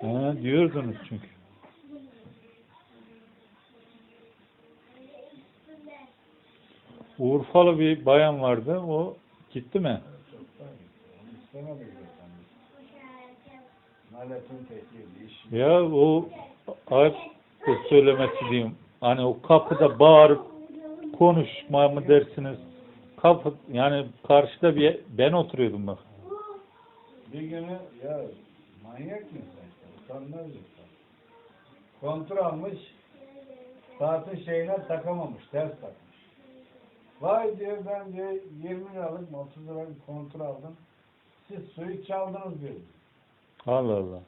He, diyordunuz çünkü. Urfalı bir bayan vardı. O gitti mi? Ya o ayıp söylemesi diyeyim. Hani o kapıda bağırıp konuşma mı dersiniz? Kapı yani karşıda bir ben oturuyordum bak. Bir günü ya manyak mısın? Utanmaz mısın? Kontrol almış. Saatin şeyine takamamış. Ters takmış. Vay diyor ben diyor 20 liralık 30 liralık kontrol aldım. Siz suyu çaldınız diyor. Allah Allah.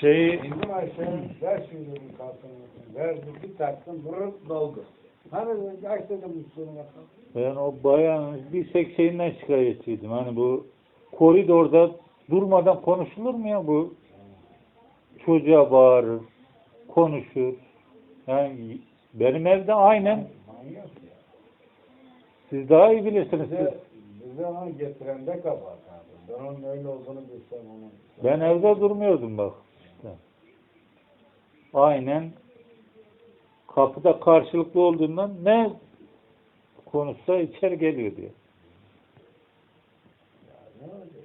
Şey İndim aşağı, ver şimdi dedim kalkanını. Verdi, bir taktım, vurur doldu. Hani dedim, aç dedim üstüne ben o bayan bir tek şeyinden şikayetçiydim. Hani bu koridorda durmadan konuşulur mu ya bu? Çocuğa bağırır, konuşur. Yani benim evde aynen siz daha iyi bilirsiniz. Bize, bize onu getiren de kabahat abi. Ben onun öyle olduğunu bilsem onu. Ben evde durmuyordum bak. işte. Aynen kapıda karşılıklı olduğundan ne konuşsa içeri geliyor diye. Ya ne olacak?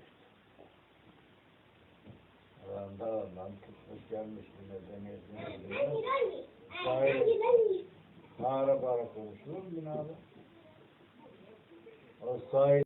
Adam dağından tutmuş gelmiş milletine diyor. Sahip. Bağıra bağıra konuşulur binada? O sahip